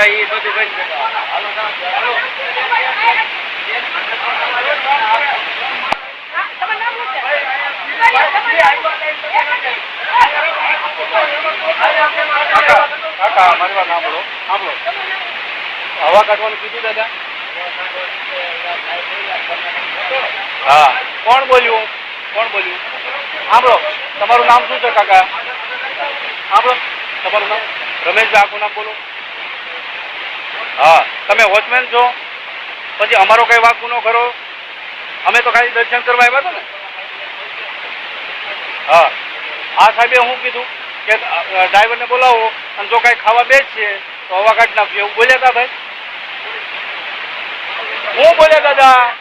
એ બધું બંધ કાકા, મારી વાત સાંભળો સાંભળો. હવા કાઢવાનું કીધું દાદા? હા. કોણ બોલ્યું? કોણ બોલ્યું? સાંભળો, તમારું નામ શું છે કાકા? સાંભળો. તમારું નામ? રમેશભાઈ, આખું નામ બોલો. હા, તમે વોચમેન છો? પછી અમારો કઈ વાંક ગુનો ખરો? અમે તો ખાલી દર્શન કરવા આવ્યા હતા ને? હા. આ સાહેબે હું કીધું કે ડ્રાઈવરને બોલાવો અને જો કાંઈ ખાવા બેસશે તો હવા કાઢી નાખજો. એવું બોલ્યા હતા ભાઈ? હું બોલ્યા દાદા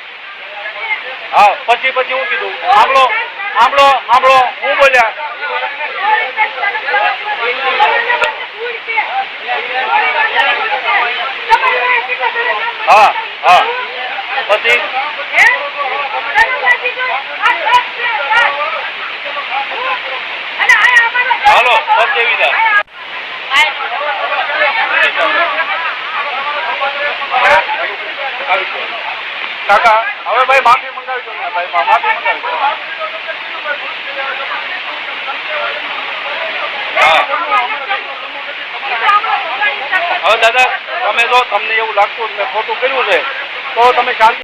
હા, પછી પછી હું કીધું. આંબળો આંબળો આંબળો હું બોલ્યા? હા હા. પછી? હાલો દેવી કાકા, હવે ભાઈ માફી મંગાવી દો ને, ભાઈ, માફી મંગાવી દો હવે દાદા તમે જો તમને એવું લાગતું મેં ખોટું કર્યું છે તો તમે શાંતિ